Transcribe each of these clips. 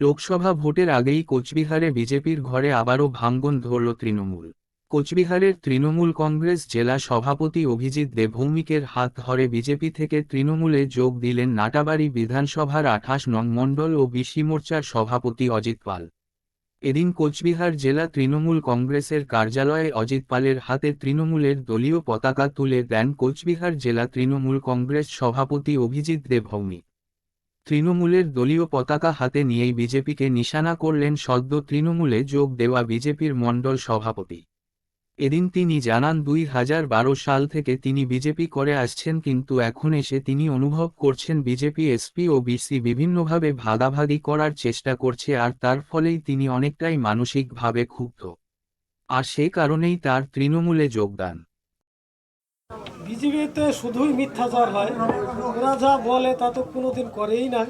লোকসভা ভোটের আগেই কোচবিহারে বিজেপির ঘরে আবারও ভাঙ্গন ধরল তৃণমূল। কোচবিহারের তৃণমূল কংগ্রেস জেলা সভাপতি অভিজিৎ দেবভৌমিকের হাত ধরে বিজেপি থেকে তৃণমূলে যোগ দিলেন নাটাবাড়ি বিধানসভার আঠাশ নং মণ্ডল ও বিসি মোর্চার সভাপতি অজিত পাল। এদিন কোচবিহার জেলা তৃণমূল কংগ্রেসের কার্যালয়ে অজিত পালের হাতে তৃণমূলের দলীয় পতাকা তুলে দেন কোচবিহার জেলা তৃণমূল কংগ্রেস সভাপতি অভিজিৎ দেবভৌমিক তৃণমূলের দলীয় পতাকা হাতে নিয়েই বিজেপিকে নিশানা করলেন সদ্য তৃণমূলে যোগ দেওয়া বিজেপির মণ্ডল সভাপতি। এদিন তিনি জানান, দুই হাজার বারো সাল থেকে তিনি বিজেপি করে আসছেন কিন্তু এখন এসে তিনি অনুভব করছেন বিজেপি এসপি ও বিসি বিভিন্নভাবে ভাগাভাগি করার চেষ্টা করছে আর তার ফলেই তিনি অনেকটাই মানসিকভাবে ক্ষুব্ধ। আর সে কারণেই তার তৃণমূলে যোগদান। বিজেপিতে শুধুই মিথ্যাচার হয়। ওরা যা বলে তা তো কোনোদিন করেই না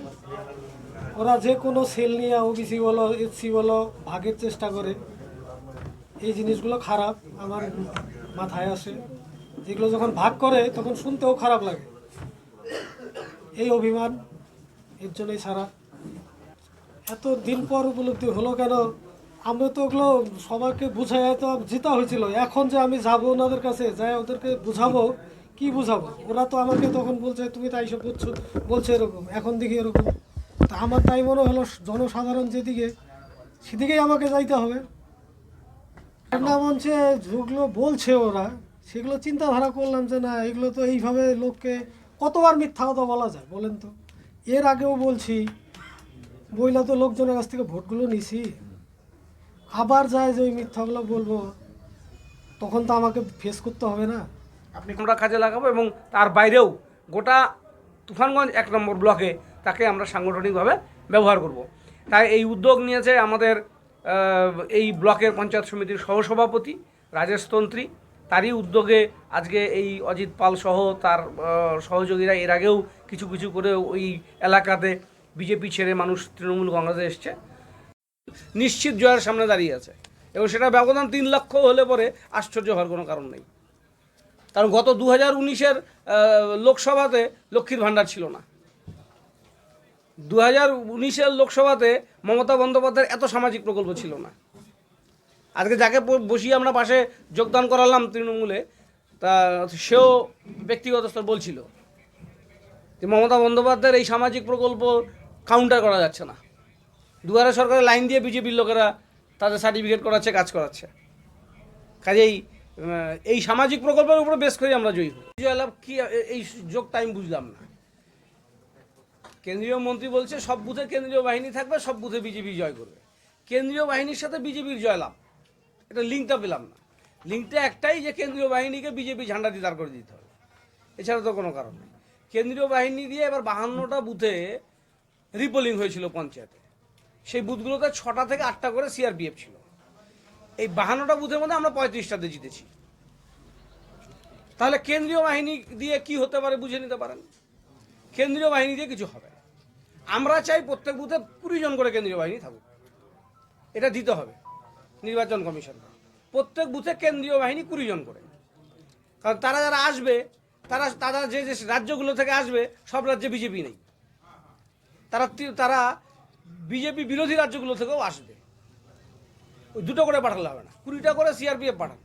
ওরা যে কোনো সেল নিয়ে ওবিসি বলো এসসি বলো, ভাগের চেষ্টা করে। এই জিনিসগুলো খারাপ, আমার মাথায় আসে। যেগুলো যখন ভাগ করে, তখন শুনতেও খারাপ লাগে। এই অভিমান এর জন্যই সারা। এত দিন পর উপলব্ধি হলো কেন? আমরা তো ওগুলো সবাইকে বুঝাই তো জিতা হয়েছিল। এখন যে আমি যাব ওনাদের কাছে যাই ওদেরকে বুঝাবো কি বুঝাবো? ওরা তো আমাকে তখন বলছে, তুমি তাই সব বলছো বলছে এরকম, এখন দেখি এরকম। তা আমার তাই মনে হলো, জনসাধারণ যেদিকে, সেদিকেই আমাকে যাইতে হবে। না মঞ্চে যেগুলো বলছে ওরা, সেগুলো চিন্তাধারা করলাম যে না, এগুলো তো এইভাবে লোককে কতবার মিথ্যা কথা বলা যায়, বলেন তো। এর আগেও বলছি বইলা তো লোকজনের কাছ থেকে ভোটগুলো নিছি। আবার যায় যে ওই মিথ্যাগুলো বলব, তখন তো আমাকে ফেস করতে হবে না। আপনি আমরা কাজে লাগাবো এবং তার বাইরেও গোটা তুফানগঞ্জ এক নম্বর ব্লকে তাকে আমরা সাংগঠনিকভাবে ব্যবহার করব। তাই এই উদ্যোগ নিয়েছে আমাদের এই ব্লকের পঞ্চায়েত সমিতির সহসভাপতি রাজেশ তন্ত্রী। তারই উদ্যোগে আজকে এই অজিত পাল সহ তার সহযোগীরা এর আগেও কিছু কিছু করে ওই এলাকাতে বিজেপি ছেড়ে মানুষ তৃণমূল কংগ্রেসে এসছে। নিশ্চিত জয়ের সামনে দাঁড়িয়ে আছে এবং সেটা ব্যবধান তিন লক্ষ হলে পরে আশ্চর্য হওয়ার কোনো কারণ নেই। কারণ গত দু হাজার উনিশের লোকসভাতে লক্ষ্মীর ভাণ্ডার ছিল না। দু হাজার উনিশের লোকসভাতে মমতা বন্দ্যোপাধ্যায়ের এত সামাজিক প্রকল্প ছিল না। আজকে যাকে বসিয়ে আমরা পাশে যোগদান করালাম তৃণমূলে, তা সেও ব্যক্তিগত স্তর বলছিল যে মমতা বন্দ্যোপাধ্যায়ের এই সামাজিক প্রকল্প কাউন্টার করা যাচ্ছে না। দুয়ারে সরকারের লাইন দিয়ে বিজেপির লোকেরা তাদের সার্টিফিকেট করাচ্ছে, কাজ করাচ্ছে। কাজেই এই সামাজিক প্রকল্পের উপরে বেশ করে আমরা জয়ী হই। জয়লাভ কি এই যোগটা আমি বুঝলাম না। কেন্দ্রীয় মন্ত্রী বলছে, সব বুথে কেন্দ্রীয় বাহিনী থাকবে, সব বুথে বিজেপি জয় করবে। কেন্দ্রীয় বাহিনীর সাথে বিজেপির জয়লাভ এটা লিঙ্কটা পেলাম না। লিঙ্কটা একটাই যে কেন্দ্রীয় বাহিনীকে বিজেপি ঝান্ডা দিয়ে দাঁড় করে দিতে হবে। এছাড়া তো কোনো কারণ নেই। কেন্দ্রীয় বাহিনী দিয়ে এবার বাহান্নটা বুথে রিপোলিং হয়েছিল পঞ্চায়েতে। সেই বুথগুলোতে ছটা থেকে আটটা করে সিআরপিএফ ছিল। এই বাহান্নটা বুথের মধ্যে আমরা পঁয়ত্রিশটাতে জিতেছি। তাহলে কেন্দ্রীয় বাহিনী দিয়ে কি হতে পারে বুঝে নিতে পারেন? কেন্দ্রীয় বাহিনী দিয়ে কিছু হবে। আমরা চাই প্রত্যেক বুথে কুড়ি জন করে কেন্দ্রীয় বাহিনী থাকুক। এটা দিতে হবে নির্বাচন কমিশন প্রত্যেক বুথে কেন্দ্রীয় বাহিনী কুড়ি জন করে। কারণ তারা যারা আসবে, তারা তারা যে যে রাজ্যগুলো থেকে আসবে, সব রাজ্যে বিজেপি নেই। তারা তারা বিজেপি বিরোধী রাজ্যগুলো থেকেও আসবে। দুটো করে পাঠালে হবে না। কুড়িটা করে সিআরপিএফ পাঠান।